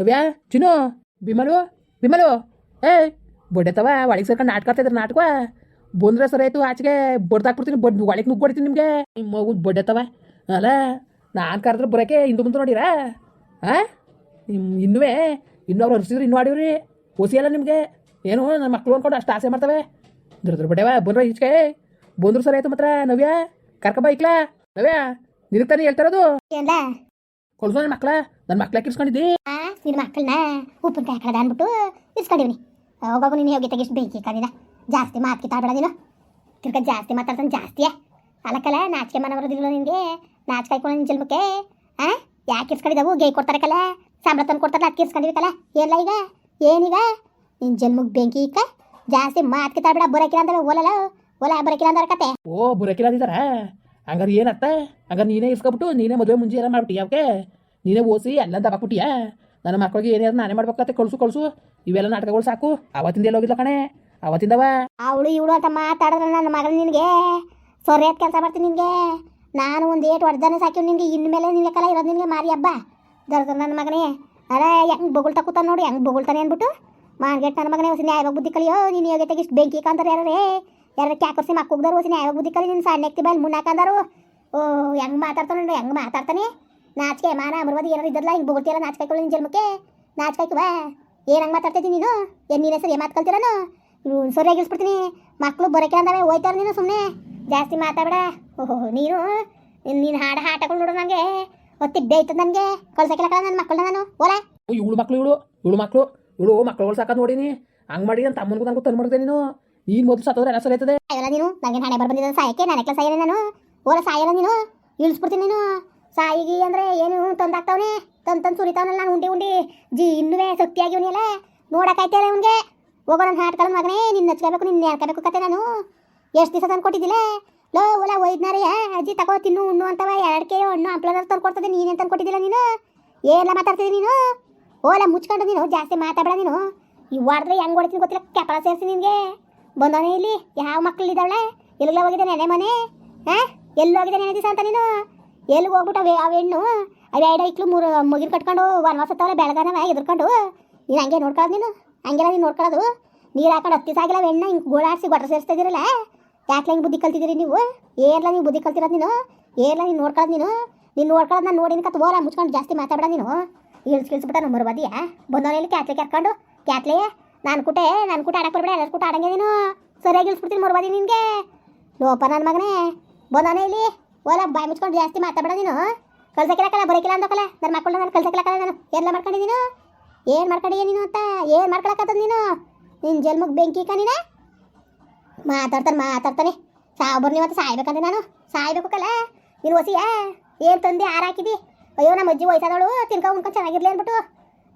ನವ್ಯಾ ಚಿನೋ ಬಿಮಲು ಬಿಮಲು ಏಯ್ ಬಡ್ಡೆತವ ಒಳಗೆ ಸೇರ್ಕೊಂಡು ನಾಟಕ ಆಡ್ತಿದ್ರೆ ನಾಟಕ ಬಂದ್ರೆ ಸರ್ ಆಯ್ತು ಆಚೆಗೆ ಬಡ್ದಾಕ್ಬಿಡ್ತೀನಿ ಬಡ್ ಒಳಗೆ ನುಗ್ಗೊಡ್ತೀನಿ ನಿಮಗೆ ನಿಮ್ಮ ಮಗು ಬಡ್ಡೆತವ ಅಲ್ಲ ನಾನು ಕರೆದ್ರೆ ಬರೋಕೆ ಹಿಂದೆ ಮುಂದೆ ನೋಡಿರಾ ಹಾಂ ನಿಮ್ಮ ಇನ್ನುವೇ ಇನ್ನೂ ಅವ್ರು ಹರಿಸಿದ್ರು ಇನ್ನೂ ಆಡಿವ್ರಿ ಒಸಿ ಅಲ್ಲ ನಿಮಗೆ ಏನು ನನ್ನ ಮಕ್ಳು ಅನ್ಕೊಂಡು ಅಷ್ಟು ಆಸೆ ಮಾಡ್ತವೆ ದುರ್ದ್ರ ಬಡ್ಡೆವ ಬಂದ್ರೆ ಈಚೆಗೆ ಬಂದ್ರು ಸರ್ ಆಯ್ತು ಮಾತ್ರ ನವ್ಯಾ ಕರ್ಕಬ ಇಕ್ಲಾ ನವ್ಯಾ ನಿನಗೆ ತಾನೇ ಹೇಳ್ತಾರದು ಕೊಡ್ಸೋ ನನ್ನ ಮಕ್ಳ ನನ್ನ ಮಕ್ಳ ಕಿರ್ಸ್ಕೊಂಡಿದ್ದಿ ನಿನ್ನ ಮಕ್ಕಳನ್ನ ಉಪ್ಪಿನಕಾಯಿ ಹಾಕದ ಅಂದ್ಬಿಟ್ಟು ಇಸ್ಕೊಂಡಿವ್ನಿ. ಹೋಗೋಗು ನೀನು ಹೋಗಿ ತೆಗಿಸ್ ಬೆಂಕಿ ಕದಿನ ಜಾಸ್ತಿ ಮಾತು ಕಿತ್ತಾಡ್ಬೇಡ ನೀನು. ತಿರ್ಗ ಜಾಸ್ತಿ ಮಾತಾಡ್ತಾನೆ ಜಾಸ್ತಿಯೇ? ಅಲಕ್ಕಲ್ಲ ನಾಚಿಕೆ ಮನ ಬರೋದಿಲ್ಲ ನಿನಗೆ ನಾಚಿಕೆ ಹಾಕೊಂಡು ನಿನ್ನ ಜಲ್ಮಕ್ಕೆ ಆ? ಯಾಕೆ ಇಸ್ಕೊಂಡಿದ್ದಾವು ಗೇ ಕೊಡ್ತಾರಕ್ಕಲ್ಲ ಸಂಬಳ ತಂದು ಕೊಡ್ತಾರಲ್ಲ ಅದಕ್ಕೆ ಕಲೆ ಏನಿಲ್ಲ ಈಗ? ಏನೀಗ ನಿನ್ನ ಜಲ್ಮಕ್ಕೆ ಬೆಂಕಿ ಇಕ್ಕ? ಜಾಸ್ತಿ ಮಾತು ಕಿತ್ತಾಡ್ಬೇಡ ಬರೋಕಿಲ್ಲ ಅಂದ್ರೆ ಓಲಲ್ಲ ಓಲ ಬರೋಕಿಲ್ಲ ಅಂದ್ರೆ ಕತೆ. ಓ, ಬುರಕಿಲ್ಲ ಹಂಗಾರೆ ಏನತ್ತ ಹಂಗಾರೆ ನೀನೇ ಇಸ್ಕೊಬಿಟ್ಟು ನೀನೇ ಮದುವೆ ಮುಂಜಾನೆ ಎಲ್ಲ ಮಾಡ್ಬಿಟ್ಟು ನೀನೇ ಓಸಿ ಎಲ್ಲ ದಬಾಕ್ಬಿಟ್ಟಿಯಾ ನನ್ನ ಮಕ್ಕಳಿಗೆ ಏನೇ ನಾನೇ ಮಾಡ್ಬೇಕಾಗತ್ತೆ ಕಳ್ಸು ಕಳ್ಸು. ಇವೆಲ್ಲ ನಾಟಕಗಳು ಸಾಕು. ಅವತ್ತಿಂದ ಎಲ್ಲ ಕಣೆ? ಅವತ್ತಿಂದವ ಅವಳು ಇವಳು ಅಂತ ಮಾತಾಡಿದ್ರೆ ನನ್ನ ಮಗನ ನಿನಗೆ? ಸೊರ್ಯಾದ ಕೆಲಸ ಮಾಡ್ತೀನಿ ನಿನಗೆ. ನಾನು ಒಂದು ಏಟು ಹೊಡೆದಾನೆ ಸಾಕಿ ನಿನಗೆ, ಇನ್ಮೇಲೆ ನಿನ್ನ ಇರೋದು ನಿನಗೆ ಮಾರಿ ಹಬ್ಬ. ದರ್ದ ನನ್ನ ಮಗನೇ. ಅರೆ, ಹೆಂಗೆ ಬೊಗಳ್ತಾ ಕೂತಾನೆ ನೋಡಿ, ಹೆಂಗೆ ಬೊಗಳ್ತಾನೆ ಅಂದ್ಬಿಟ್ಟು. ಮಾರ್ಗೆಟ್ ನನ್ನ ಮಗನೇ ಹೊಸ ನ್ಯಾಯವಾಗಿ ಬುದ್ಧಿ ಕಲಿಯೋ ನೀನು ಯೋಗ್ಯತೆಗೆ ಇಷ್ಟು ಬೆಂಕಿ ಕಾಂತಾರೆ ಯಾರೇ ಯಾರು ಕ್ಯಾಕರ್ಸಿ ಮಕ್ಕಳಿದಾರು ಹೊಸ ನ್ಯಾಯವಾಗಿ ಬುದ್ಧಿ ಕಲಿ ನಿನ್ನ ಸಣ್ಣ ಎಕ್ತಿ ಬಾಯಲ್ಲಿ ಮುನ್ನಾಕಂದಾರು ಓ, ಹೆಂಗೆ ಮಾತಾಡ್ತಾನೆ ಹೆಂಗೆ ಮಾತಾಡ್ತಾನೆ? ನಾಚಿಕೆ ಮಾನ ಅಮರವಾದಿ ಏನಾರು ಇದ್ದಲ್ಲ ಹಿಂಗೆ ಬೊಗಳ್ತಿಯಲ್ಲ ನಾಚಿಕೆ ನಿನ್ನ ಜನ್ಮಕ್ಕೆ? ನಾಚಿಕೆ ಬಾ. ಏನು ಹಂಗೆ ಮಾತಾಡ್ತಿದ್ದೀನಿ ನೀನು? ಏನು ನೀನು ಹೆಸರು ಏನು ಮಾತು ಕಲ್ತಿರೋನು? ಇವ್ನು ಸರಿಯಾಗಿ ಇಳಿಸ್ಬಿಡ್ತೀನಿ ಮಕ್ಕಳು ಬರೋಕೆ ಅಂದವೆ ಹೋಯ್ತಾರ ನೀನು ಸುಮ್ಮನೆ ಜಾಸ್ತಿ ಮಾತಾಡಬೇಡ. ಓಹೋ ನೀನು? ನೀನು ಹಾಡು ಹಾಟಗಳು ನೋಡು ನನಗೆ ಒತ್ತಿ ಬೇಯ್ತದ ನನಗೆ. ಕಳ್ಸಕ್ಕಿಲ್ಲ ನನ್ನ ಮಕ್ಕಳನ್ನ ನಾನು ಓಲ ಇವಳು ಮಕ್ಕಳು ಇವಳು. ಇವಳು ಮಕ್ಕಳು ಇವಳು ಮಕ್ಕಳುಗಳು ಸಾಕೋದು ನೋಡಿನಿ. ಹಂಗೆ ಮಾಡಿ ನನ್ನ ತಮ್ಮನಿಗೂ ನನಗೂ ತಂದು ಮಾಡಿದೆ ನೀನು. ಈ ಮೊದಲು ಸತ್ತೋದ್ರೆ ಎಲ್ಲ ಸರಿ ಆಯ್ತದೆ. ಸಾಯಲ್ಲ ನೀನು? ನನಗೆ ಹಣೆ ಬರ್ಬಂದಿದ್ದ ಸಾಯಕ್ಕೆ? ನನಗೆ ಸಾಯಲ್ಲ ನಾನು. ಓಲ ಸಾಯಲ್ಲ ನೀನು? ಇಳಿಸ್ಬಿಡ್ತೀನಿ ನೀನು. ಸಾಯಿಗಿ ಅಂದ್ರೆ ಏನು ತಂದಾಗ್ತಾವನೆ ತಂದು ತಂದು ಸುರಿತಾವನಲ್ಲ ನಾನು ಉಂಡಿ ಉಂಡಿ. ಜಿ, ಇನ್ನುವೇ ಸತ್ಯಾಗಿ ಇವನೆಲ್ಲ ನೋಡಕ್ಕಾಯ್ತಲ್ಲ ಅವನಿಗೆ ಹೋಗೋ ನನ್ನ ಹಾಟ್ಕೊಳ್ಳೋ ಮಗನೇ ನಿನ್ನ ಹಚ್ಕೋಬೇಕು ನಿನ್ನ ಹೇಳ್ಕೋಬೇಕು ಕತೆ ನಾನು. ಎಷ್ಟು ದಿವಸ ತಂದು ಕೊಟ್ಟಿದ್ದಿಲ್ಲ ಲೋ, ಓಲ ಒಯ್ದ್ನಾರೇ ಅಜ್ಜಿ ತಗೋ, ತಿನ್ನು, ಉಣ್ಣು ಅಂತವ ಕೆ ಹಣ್ಣು ಹಂಪ್ಲದ ತಂದು ಕೊಡ್ತದೆ ನೀನೇನು ತಂದು ಕೊಟ್ಟಿದ್ದಿಲ್ಲ ನೀನು? ಏನೆಲ್ಲ ಮಾತಾಡ್ತಿದ್ದಿ ನೀನು? ಓಲ, ಮುಚ್ಕೊಂಡು ನೀನು, ಜಾಸ್ತಿ ಮಾತಾಡಬೇಡ ನೀನು. ಈ ಹೊಡೆದ್ರೆ ಹೆಂಗೆ ಹೊಡಿತೀನಿ ಗೊತ್ತಿಲ್ಲ ಕೆಪಲ ಸೇರಿಸಿ ನಿನಗೆ. ಬಂದವನೇ ಇಲ್ಲಿ, ಯಾವ ಮಕ್ಕಳಿದ್ದಾವಳೆ ಎಲ್ಲ ಹೋಗಿದೆ ನೆನೆ ಮನೆ? ಹಾಂ? ಎಲ್ಲಿ ಹೋಗಿದೆ ನೆನೆ ದಿವಸ ಅಂತ ನೀನು? ಎಲ್ಲಿ ಹೋಗ್ಬಿಟ್ಟು ಅವೆ ಹೆಣ್ಣು? ಅವು ಎರಡು ಐಕ್ಳು ಮೂರು ಮುಗಿರು ಕಟ್ಕೊಂಡು ವನವಾಸ ತವಲೆ ಬೆಳಗಾನವ ಎದುರ್ಕೊಂಡು ನೀನು ಹಂಗೆ ನೋಡ್ಕೊಳ್ಳೋದು ನೀನು? ಹಂಗೆಲ್ಲ ನೀನು ನೋಡ್ಕೊಳ್ಳೋದು ನೀರು ಹಾಕೊಂಡು ಹತ್ತಿ ಸಾಗಿಲ್ಲ ಹೆಣ್ಣು, ಹಿಂಗೆ ಗೋಳಾಡಿಸಿ ಗೊಟ್ಟ ಸೇರಿಸ್ತಾ ಇದ್ದೀರಲ್ಲ ಯಾಕೆ ಹಿಂಗೆ ಬುದ್ಧಿ ಕಲ್ತಿದ್ದೀರಿ ನೀವು? ಏರ್ಲ ನೀವು ಬುದ್ಧಿ ಕಲ್ತಿರೋದು ನೀನು? ಏರ್ಲ ನೀನು ನೋಡ್ಕೊಳ್ಳೋದು ನೀನು? ನೀನು ನೋಡ್ಕೊಳ್ಳೋದು ನಾನು ನೋಡಿನ ಕತ್ ಓಲ ಮುಚ್ಕೊಂಡು ಜಾಸ್ತಿ ಮಾತಾಡ ನೀನು? ಇಳಿಸ್ ಕಿಳಿಸ್ಬಿಟ್ಟ ನಮ್ಮ ಬದಿಯಾ? ಬಂದವನಲ್ಲಿ ಕ್ಯಾತ್ಲೆ ಕರ್ಕೊಂಡು ಕ್ಯಾತ್ಲೆ ನಾನು ಕುಟೆ, ನಾನು ಕುಟ ಆಡಕ್ಕೆ ಬರ್ಬೇಡ, ಎಲ್ಲರೂ ಕುಟ ಆಡಂಗೆ ನೀನು? ಸರಿಯಾಗಿ ಇಳಿಸ್ಬಿಡ್ತೀನಿ ಮರುಬದಿ ನಿನಗೆ? ಲೋಪ ನನ್ನ ಮಗನೇ, ಬಂದವನೇ ಇಲ್ಲಿ. ಓಲ, ಬಾಯಿ ಮುಚ್ಕೊಂಡು ಜಾಸ್ತಿ ಮಾತಾಡಬೇಡ ನೀನು. ಕಳ್ಸಕ್ಕಿಲ್ಲಕಲ್ಲ ಬರೋಕಿಲ್ಲ ಅಂದಕ್ಕಲ್ಲ ನನ್ನ ಮಕ್ಕಳು ನಾನು ಕಳ್ಸಕ್ಕಿಲ್ಲಕಲ್ಲ ನಾನು ಎಲ್ಲ ಮಾಡ್ಕೊಂಡಿದ್ದೀನು ಏನು ಮಾಡ್ಕೊಂಡಿದ್ದೀಯ ನೀನು ಅಂತ? ಏನು ಮಾಡ್ಕೊಳಕತ್ತದ ನೀನು? ನಿನ್ನ ಜನ್ಮಕ್ಕೆ ಬೆಂಕಿ ಕಣಿನ ಮಾತಾಡ್ತಾನೆ ಮಾತಾಡ್ತಾನೆ. ಸಾಬ್ರು ನೀವು ಅಂತ ಸಾಯ್ಬೇಕಂದ್ರೆ ನಾನು. ಸಾಯ್ಬೇಕು ಕಲ್ಲ ನೀನು ಹೊಸಿಯಾ ಏನು ತಂದೆ ಹಾರಾಕಿದಿ ಅಯ್ಯೋ, ನಮ್ಮ ಅಜ್ಜಿ ವಯಸ್ಸಾದವಳು, ತಿನ್ಕ ಉಣ್ಕೊಂಡು ಚೆನ್ನಾಗಿರ್ಲಿ ಅಂದ್ಬಿಟ್ಟು.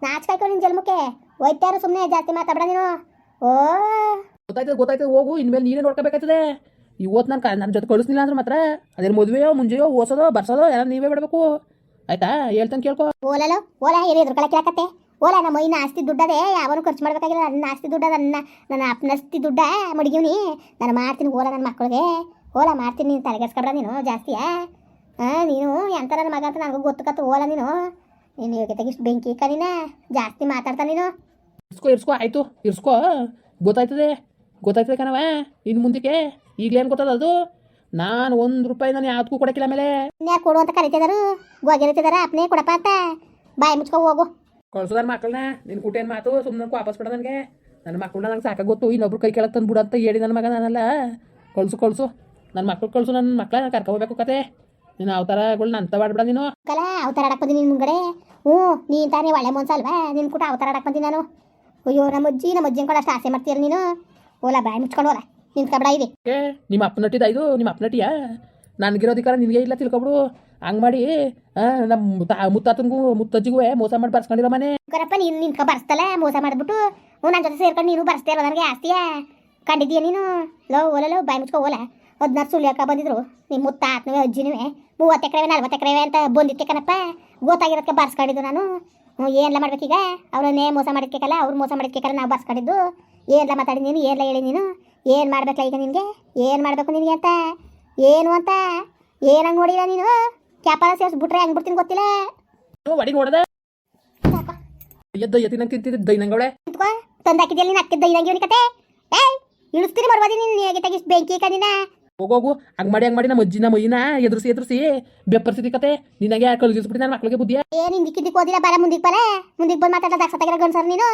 ನಾಚ್ಕಾಯ್ಕೊ ನಿನ್ನ ಜನ್ಮಕ್ಕೆ ಒಯ್ತಾರು ಸುಮ್ಮನೆ ಜಾಸ್ತಿ ಮಾತಾಡ್ಬೇಡ ನೀನು. ಓ. ಗೊತ್ತಾಯ್ತದೆ ಗೊತ್ತಾಯ್ತದೆ, ಹೋಗು. ಇನ್ಮೇಲೆ ನೀನೇ ನೋಡ್ಕೋಬೇಕಾಗ್ತದೆ ಇವತ್ತು ನಾನು ನನ್ನ ಜೊತೆ ಕಳಿಸ್ಲಿಲ್ಲ ಅಂದ್ರೆ ಮಾತ್ರ ಅದೇ ಮದುವೆಯೋ ಮುಂಜೆಯೋ ಓಸೋದೋ ಬರ್ಸೋದೋ ಏನಾದ್ರು ನೀವೇ ಬಿಡಬೇಕು. ಆಯ್ತಾ? ಹೇಳ್ತಾನೆ ಕೇಳ್ಕೊ. ಓಲಲು ಓಲ ಏನು ಕೇಳಕತ್ತೆ? ಓಲ ನಮ್ಮ ಮೈನ ಆಸ್ತಿ ದುಡ್ಡದೆ ಯಾವನು ಖರ್ಚು ಮಾಡ್ಬೇಕಾಗಿಲ್ಲ. ನನ್ನ ಆಸ್ತಿ ದುಡ್ಡ ನನ್ನ ನನ್ನ ಅಪ್ಪನಸ್ತಿ ದುಡ್ಡ ಮಡಗಿವ್ನಿ. ನಾನು ಮಾಡ್ತೀನಿ ಓಲ ನನ್ನ ಮಕ್ಕಳಿಗೆ ಓಲ ಮಾಡ್ತೀನಿ ನೀನು ತಲೆಗೆಸ್ಕೊಬ್ರ ನೀನು ಜಾಸ್ತಿಯಾ ಹಾಂ ನೀನು ಎಂತ ನನ್ನ ಮಗ ಅಂತ ನನಗೂ ಗೊತ್ತು ಕತ್ತು ಓಲ ನೀನು. ನೀನು ಯೋಗ್ಯತೆಗೆ ಇಷ್ಟು ಬೆಂಕಿ ಕನಿನ ಜಾಸ್ತಿ ಮಾತಾಡ್ತಾ ನೀನು. ಇರ್ಸ್ಕೊ ಇರ್ಸ್ಕೊ ಆಯಿತು ಇರ್ಸ್ಕೊ. ಗೊತ್ತಾಯ್ತದೆ ಗೊತ್ತಾಯ್ತದೆ ಕಣವ ಇನ್ನು ಮುಂದಕ್ಕೆ. ಈಗಲೇನು ಗೊತ್ತದ ಅದು? ನಾನು ಒಂದು ರೂಪಾಯಿ ನಾನು ಯಾವ್ದಕ್ಕೂ ಕೊಡಕಿಲ್ಲ ಮೇಲೆ ಕೊಡುವಂತ ಕೊಡು ಅಂತ ಕರಿತಿದಾರು ಗೋಗಿರ್ತಿದಾರ ಅಪ್ನೇ ಕೊಡಪ್ಪ ಅಂತ. ಬಾಯಿ ಮುಚ್ಕೊ ಹೋಗು. ಕಳ್ಸದಾರ ಮಕ್ಕಳನ್ನ ನಿನ್ನ ಕುಟೇನು ಮಾತು? ಸುಮ್ಮನೆ ವಾಪಸ್ ಬಿಡ ನನಗೆ. ನನ್ನ ಮಕ್ಕಳನ್ನ ನಂಗೆ ಸಾಕಾಗ ಗೊತ್ತು. ಇನ್ನೊಬ್ರು ಕೈ ಕೆಳಗೆ ತಂದು ಅಂತ ಹೇಳಿ ನನ್ನ ಮಗ ನಾನಲ್ಲ. ಕಳ್ಸು ಕಳ್ಸು. ನನ್ನ ಮಕ್ಳು ಕಳ್ಸು ನನ್ನ ಮಕ್ಕಳ ಕರ್ಕೊಬೇಕು ಕತೆ. ನೀನು ಅವತಾರಗಳನ್ನ ಅಂತ ಮಾಡ್ಬಿಡ ನೀನು ಕಲ ಅವತಾರ ಆಡಕ್ ಬಂದಿ ನಿನ್ ಮುಂಗಡೆ ಹ್ಞೂ ನೀನ್ ತಾನೇ ಒಳ್ಳೆ ಮನ್ಸ ಅಲ್ವಾ? ನಿನ್ ಕೂಟ ಅವತಾರ ಆಡಕ್ ಬಂದಿ ನಾನು. ಅಯ್ಯೋ ನಮ್ಮ ಅಜ್ಜಿ ನಮ್ಮ ಅಜ್ಜಿ ಕೂಡ ಅಷ್ಟು ಆಸೆ ಮಾಡ್ತೀರ ನೀನು? ಓಲಾ ಬಾಯಿ ಮುಚ್ಕೊಂಡು ಹೋಲ ನಿನ್ ಕಬಡ ಇದೆ. ಏ ನಿಮ್ಮ ಅಪ್ಪನಟ್ಟಿದ ಇದು ನಿಮ್ಮ ಅಪ್ಪನ ನಟಿಯಾ? ನನಗಿರೋದಿಕಾರ ನಿನಗೆ ಇಲ್ಲ ತಿಳ್ಕೊಬಿಡು. ಹಂಗೆ ಮಾಡಿ ನಮ್ಮ ತಾ ಮುತ್ತಾತನಿಗೂ ಮುತ್ತಜ್ಜಿಗೂ ಮೋಸ ಮಾಡಿ ಬರ್ಸ್ಕೊಂಡಿರೋ ಮನೆ. ಕರಪ್ಪ ನೀನು ನಿನ್ಕ ಬರ್ಸ್ತಲ್ಲ ಮೋಸ ಮಾಡ್ಬಿಟ್ಟು. ಹ್ಞೂ ನನ್ನ ಜೊತೆ ಸೇರ್ಕೊಂಡು ನೀನು ಬರ್ಸ್ತೇ ಇರೋ ನನಗೆ ಆಸ್ತಿಯ? ಕಂಡಿದ್ದೀಯ ನೀನು? ಲೋ ಓಲೋ ಬಾಯಿ ಮುಚ್ಕೋ ಓಲ. ಹದಿನಾರು ಸುಳ್ಯಾಕ ಬಂದಿದ್ರು. ನಿಮ್ಮ ಮುತ್ತ ಆತ್ನವೇ ಅಜ್ಜಿನವೇ. ಮೂವತ್ತು ಎಕರೆ ನಲ್ವತ್ತು ಎಕರೆ ಅಂತ ಬಂದಿತ್ತೆ ಕಣಪ್ಪ. ಗೊತ್ತಾಗಿರೋದಕ್ಕೆ ಬರ್ಸ್ಕೊಂಡಿದ್ದು ನಾನು. ಹ್ಞೂ ಏನೆಲ್ಲ ಮಾಡ್ಬೇಕೀಗ? ಅವ್ರನ್ನೇ ಮೋಸ ಮಾಡಿದ್ಕಲ್ಲ ಅವ್ರು ಮೋಸ ಮಾಡಿದ್ಕಲ್ಲ ನಾವು ಬರ್ಸ್ಕೊಂಡಿದ್ದು. ಏನೆಲ್ಲ ಮಾತಾಡಿ ನೀನು? ಏನೆಲ್ಲ ಹೇಳಿ ನೀನು? ಏನು ಮಾಡ್ಬೇಕಲ್ಲ ಈಗ ನಿನಗೆ? ಏನು ಮಾಡಬೇಕು ನಿನಗೆ ಅಂತ? ಏನು ಅಂತ? ಏನಂಗೆ ನೋಡಿಲ್ಲ ನೀನು? ಕ್ಯಾಪಾರ ಸೇರಿಸ್ಬಿಟ್ರೆ ಹೆಂಗೆ ಬಿಡ್ತೀನಿ ಗೊತ್ತಿಲ್ಲ? ವಡಿ ನೋಡದೆ. ಎದ್ದ ಎತ್ತಿನ ತಿಂತಿದ್ದ ದೈನಂಗವಳೆ ತಂದಾಕಿದ್ಯಲ್ಲಿ ನೀನು ಇವನಿ ಕತೆ? ಏಯ್ ಇಳಿಸ್ತೀನಿ ಬರ್ಬೋದು ನೀನು ಹೇಗೆ ತೆಗಿಸ್ ಬೆಂಕಿ ಕದಿನ ಹೋಗೋಗು ಹಂಗ್ ಮಾಡಿ ಹಂಗ್ ಮಾಡಿ ನಮ್ಮ ಅಜ್ಜಿನ ಮೈನ ಎದುರಿಸಿ ಎದುರಿಸಿ ಬೆಪ್ಪರ್ಸಿದಿ ಕತೆ. ನಿನಗೆ ಕಳ್ಗಿಸ್ಬಿಟ್ಟು ನನ್ನ ಮಕ್ಳಿಗೆ ಬುದ್ಧಿಯ? ಏನು ಹಿಂದಿಕ್ಕೆ ದಿಕ್ಕು ಓದಿಲ್ಲ ಬರ ಮುಂದಿಗೆ ಬರ. ಮುಂದಿಗೆ ಬಂದು ಗಂಡ್ಸರ್ ನೀನು.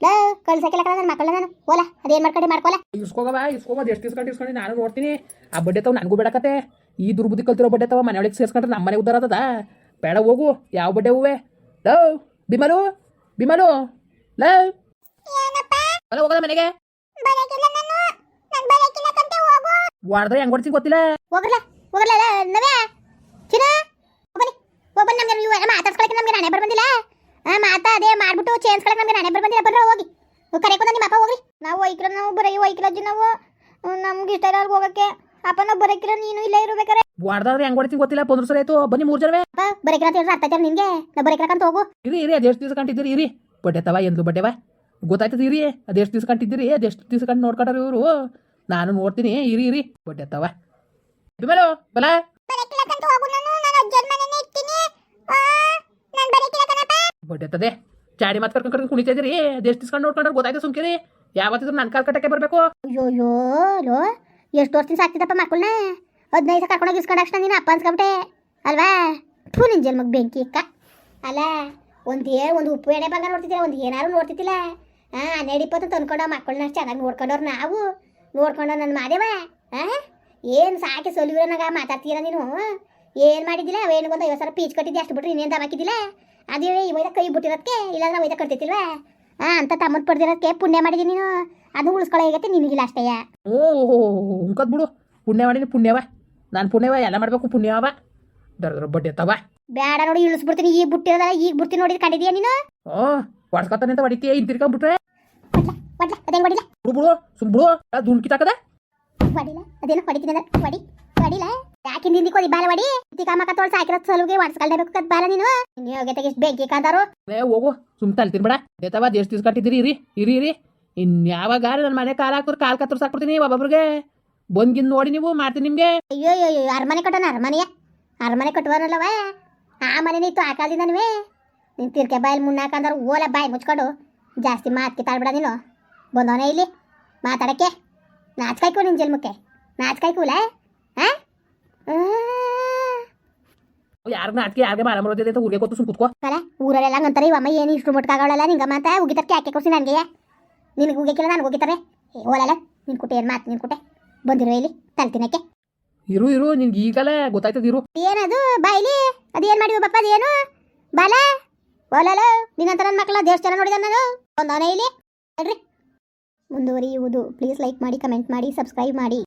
ಲೋ ಕಳ್ಸಕ್ಕೆಲ್ಲ ಕಣ ನನ್ನ ಮಕ್ಕಳ ನಾನು ಓಲ ಅದೇನು ಮಾಡ್ಕೊಂಡೆ ಮಾಡ್ಕೊಲ್ಲ ಇಸ್ಕೋಗವ ಇಸ್ಕೋಬೋದು ಎಷ್ಟು ಇಸ್ಕೊಂಡು ಇಸ್ಕೊಂಡು ನಾನು ನೋಡ್ತೀನಿ. ಆ ಬಡ್ಡೆ ತಾವ ನನಗೂ ಬೇಡಕತೆ ಈ ದುರ್ಬುದ್ಧಿ ಕಲ್ತಿರೋ ಬಡ್ಡೆ ತಾವ ಮನೆ ಒಳಗೆ ಸೇರ್ಸ್ಕೊಂಡ್ರೆ ನಮ್ಮ ಮನೆ ಉದ್ದಾರ ಆತದ ಬೇಡ ಹೋಗು. ಯಾವ ಬಡ್ಡೆ ಹೂವೆ? ಲವ್ ಬಿಮಲು ಬಿಮಲು ಲವ್ ಅಲ್ಲ ಹೋಗಲ್ಲ ಮನೆಗೆ. ವಾಡ್ದ್ರೆ ಹೆಂಗ್. ಹೊಡ್ತೀನಿ ಗೊತ್ತಿಲ್ಲ. ಹೋಗಲ್ಲ ಹೋಗಲ್ಲ ನವೇ ಚಿನ್ನ ಹೋಗ್ಬನ್ನಿ ಹೋಗ್ಬನ್ನಿ ನಮ್ಗೆ ಮಾತಾಡ್ಸ್ಕೊಳಕ್ಕೆ ನಮ್ಗೆ ನಾನೇ ಬಂದಿಲ್ಲ ಆ ಮಾತಾ ಅದೇ ಮಾಡ್ಬಿಟ್ಟು ಚೇಂಜ್ ಕಳಕ್ ನಮ್ಗೆ ನಾನೇ ಬಂದಿಲ್ಲ ಬರ್ರ ಹೋಗಿ. ಕರೆಕೊಂಡ ನಿಮ್ಮ ಅಪ್ಪ ಹೋಗ್ರಿ. ನಾವು ಒಯ್ಕಿರ ನಾವು ಬರೀ ಒಯ್ಕಿರ ಅಜ್ಜಿ ನಾವು. ನಮ್ಗೆ ಇಷ್ಟ ಇಲ್ಲ ಅಲ್ಲಿಗೆ ಹೋಗಕ್ಕೆ. ಅಪ್ಪ ನಾವು ಬರಕಿರ ನೀನು ಇಲ್ಲೇ ಇರಬೇಕಾರೆ ವಾಡ್ದಾದ್ರೆ ಹೆಂಗ್ ಹೊಡ್ತೀನಿ ಗೊತ್ತಿಲ್ಲ ಪಂದ್ರ ಸಲ ಆಯ್ತು. ಬನ್ನಿ ಮೂರು ಜನವೇ. ಅಪ್ಪ ಬರಕಿರ ಅಂತ ಹೇಳಿದ್ರೆ ಅರ್ಥ ಆಯ್ತಾ ನಿನ್ಗೆ ನಾ ಬರಕಿರ ಅಂತ ಹೋಗು. ಇರಿ ಇರಿ ಅದೆಷ್ಟು ದಿವಸ ಕಂಟಿದ್ದೀರಿ ಇರಿ. ಬಡ್ಡೆ ತವ ಎಂದು ಬಡ್ಡೆವ ಗೊತ್ತಾಯ್ತದ ಇರಿ. ಅದೆಷ್ಟು ದಿವಸ ಕಂಟಿದ್ದೀರಿ ಅದೆಷ್ಟು ದಿವಸ ಕಂಡು ನೋಡ್ಕೊಟಾರ ಇವರು? ನಾನು ನೋಡ್ತೀನಿ ಇರಿ ಇರಿ. ಬಡ್ಡೆ ತವ. ಬಿಮಲು ಬಲ. ಬರಕಿಲ್ಲ ಅಂತ ಹೋಗು ನಾನು ನಾನು ಅಜ್ಜನ ಮನೆನೇ ಇರ್ತೀನಿ ನಾನು ಬರಕಿಲ್ಲ ಕಣಪ್ಪ ಬಡ್ಡೆ ತದೆ ಚಾಡಿ ಮಾತು ಕರ್ಕೊಂಡು ಕರ್ಕೊಂಡು ಕುಣಿತಾ ಇದ್ದೀರಿ ಅದೆಷ್ಟು ದಿವಸ ಕಂಡು ನೋಡ್ಕೊಂಡ್ರೆ ಗೊತ್ತಾಯ್ತು ಸುಮ್ಕಿರಿ. ಯಾವತ್ತಿದ್ರು ನನ್ನ ಕಾಲ್ ಕಟ್ಟಕ್ಕೆ ಬರಬೇಕು. ಅಯ್ಯೋ ಅಯ್ಯೋ ಲೋ, ಎಷ್ಟು ವರ್ಷದಿಂದ ಸಾಕ್ತಿದ್ದಪ್ಪ ಮಕ್ಕಳನ್ನ ಹದಿನೈದು ಕರ್ಕೊಂಡೋಗಿ ಇಸ್ಕೊಂಡು ಅಷ್ಟು ನೀನು ಅಪ್ಪ ಅನ್ಸ್ಕೊಂಬಿಟ್ಟೆ. ಅಲ್ವಾ? ಥೂ, ನಿನ್ ಜನ್ಮಕ್ಕೆ ಬೆಂಕಿ ಇಕ್ಕ ಅಲ್ಲ, ಒಂದು ಒಂದು ಉಪ್ಪು ಎಣ್ಣೆ ಬಂಗಾರ ನೋಡ್ತಿದ್ದಿಲ್ಲ ಒಂದು ಏನಾರು ನೋಡ್ತಿದ್ದಿಲ್ಲ. ಹಾಂ ಹನ್ನೆರಡು ಇಪ್ಪತ್ತು ತಂದ್ಕೊಂಡು ಮಕ್ಕಳನ್ನ ಚೆನ್ನಾಗಿ ನೋಡ್ಕೊಂಡವ್ರು ನಾವು. ನೋಡ್ಕೊಂಡು ನನ್ನ ಮಾದೇವ. ಹಾಂ ಏನು ಸಾಕಿ ಸೊಲಿವಿರನಾಗ ಮಾತಾಡ್ತೀರ ನೀನು? ಏನು ಮಾಡಿದ್ದಿಲ್ಲ? ಏನು ಒಂದು ಐವತ್ತು ಸಾವಿರ ಪೀಚ್ ಕಟ್ಟಿದ್ದೆ ಅಷ್ಟು ಬಿಟ್ರೆ ಇನ್ನೇನು ಹಾಕಿದ್ದಿಲ್ಲ? ಅದೇ ಇವೈದ ಕೈ ಬಿಟ್ಟಿರೋದಕ್ಕೆ ಇಲ್ಲಾಂದ್ರೆ ವೈದ ಕಟ್ತಿತ್ತಿಲ್ವಾ ಹಾಂ ಅಂತ ತಮ್ಮನ ಪಡ್ದಿರೋದಕ್ಕೆ ಪುಣ್ಯ ಮಾಡಿದಿ ನೀನು. ಅದು ಉಳಿಸ್ಕೊಳ್ಳೋ ಹೇಗತ್ತೆ ನಿನಗಿಲ್ಲ ಅಷ್ಟೇಯ ಓಹೋ ಬಿಡು ಪುಣ್ಯ ಮಾಡಿನಿ ಪುಣ್ಯವ. ನಾನು ಪುಣ್ಯವ ಎಲ್ಲ ಮಾಡಬೇಕು ಪುಣ್ಯವ. ದರ ಬಡ್ಡಿ ತವ ಬೇಡ ನೋಡಿ ಇಳಿಸ್ಬಿಡ್ತೀನಿ. ಈಗ ಬಿಟ್ಟಿರೋದಲ್ಲ ಈಗ ಬಿಡ್ತೀನಿ ನೋಡಿ ಕಂಡಿದೀಯ ನೀನು? ಹ್ಞೂ ಹೊಡ್ಸ್ಕೊತಾನೆ ಅಂತ ಹೊಡಿತೀಯ ಇನ್ ತಿರ್ಕೊಂಡ್ಬಿಟ್ರೆ ಅದೇನು ಹೊಡಿಲ್ಲ ಬಿಡು ಬಿಡು ಸುಮ್ ಬಿಡು. ದುಂಡ್ಕಿ ತಾಕದ ಹೊಡಿಲ್ಲ ಅದೇನು ಹೊಡಿತೀನಿ ಹೊಡಿ. ಹೊಡಿಲ್ಲ ಯಾಕಿಂದ ಹಿಂದಿ ಹೋದಿ ಬಾಲ ಹೊಡಿ ಇತ್ತಿ ಕಾಮಕ ತೋಳ್ಸ ಹಾಕಿರೋ ಸಲುಗೆ ಹೊಡ್ಸ್ಕೊಳ್ಬೇಕು ಕದ್ ಬಾಲ ನೀನು? ನೀ ಹೋಗಿ ತೆಗಿಸ್ ಬೆಂಕಿ ಕಾದಾರು? ಏ ಹೋಗು. ಸುಮ್ ತಲ್ತೀನಿ ಬೇಡ. ದೇತವ ದೇಶ ದಿವ್ಸ ಕಟ್ಟಿದ್ದೀರಿ ಇರಿ. ಇರಿ ಇರಿ. ಇನ್ಯಾವಾಗ ನನ್ನ ಮನೆ ಕಾಲ ಹಾಕಿದ್ರೆ ಕಾಲ್ ಕತ್ತರ್ಸ್ ಹಾಕ್ಬಿಡ್ತೀನಿ ಒಬ್ಬೊಬ್ರಿಗೆ. ಬಂದ್ಗಿಂದ ನೋಡಿ ನೀವು ಮಾಡ್ತೀನಿ ನಿಮಗೆ. ಅಯ್ಯೋ ಅಯ್ಯೋ ಅರಮನೆ ಕಟ್ಟೋಣ ಅರಮನೆಯ. ಅರಮನೆ ಕಟ್ಟುವನಲ್ಲವ. ಆ ಮನೆ ಇತ್ತು ಆ ಕಾಲದಿಂದನವೇ ನೀನು ತಿರ್ಕೆ ಬಾಯಲ್ಲಿ ಮುನ್ನಾಕಂದ್ರೆ ಓಲೆ ಬಾಯಿ ಮುಚ್ಕೊಂಡು. ಜಾಸ್ತಿ ಮಾತ್ಕೆ ಕಿತ್ತಾಡ್ಬಿಡ ನೀನು. ಬಂದವನೇ ಇಲ್ಲಿ. ಮಾತಾಡಕ್ಕೆ. ನಾಚ್ಕಾಯ್ಕು ನಿನ್ ಜನ್ಮಕ್ಕೆ ನಾಚ್ಕಾಯ್ಕೂಲ ಯಾರನ್ನ ಅದಕ್ಕೆ ಯಾರಿಗೆ ಮಾರ ಬರೋದಿಲ್ಲ ಅಂತ ಊರಿಗೆ ಗೊತ್ತು ಸುಮ್ ಕುತ್ಕೋ. ಅಲ್ಲ ಊರಲ್ಲೆಲ್ಲ ಅಂತಾರೆ ಇವಮ್ಮ ಏನು ಇಷ್ಟು ಮುಟ್ಕಾಗವಳಲ್ಲ ನಿಂಗ ಮಾತ ಉಗಿತಕ್ಕೆ ಯಾಕೆ ಕೊಡ್ಸಿ ನನಗೆ? ನಿನಗೆ ಉಗಿಕಿಲ್ಲ ನನಗೆ ಉಗಿತಾರೆ ಓಲಲ್ಲ ನಿನ್ ಕುಟೆ ಏನು ಮಾತು ನಿನ್ ಕುಟೆ? ಬಂದಿರೋ ಇಲ್ಲಿ ತಲ್ತಿನಕ್ಕೆ ಇರು ಇರು ನಿನ್ಗೆ ಈಗಲೇ ಗೊತ್ತಾಯ್ತದ ಇರು. ಏನದು ಬಾಯಿಲಿ? ಅದೇನು ಮಾಡಿವ ಬಪ್ಪ ಅದೇನು? ಬಾಲ? ಓಲಲ್ಲ ನಿನ್ನಂತ ನನ್ನ ಮಕ್ಕಳ ದೇವಸ್ಥಾನ ನೋಡಿದೆ ನಾನು ಒಂದವನೇ ಇಲ್ಲಿ? ಹೇಳ್ರಿ ಮುಂದುವರಿಯುವುದು. ಪ್ಲೀಸ್ ಲೈಕ್ ಮಾಡಿ ಕಮೆಂಟ್ ಮಾಡಿ ಸಬ್ಸ್ಕ್ರೈಬ್ ಮಾಡಿ.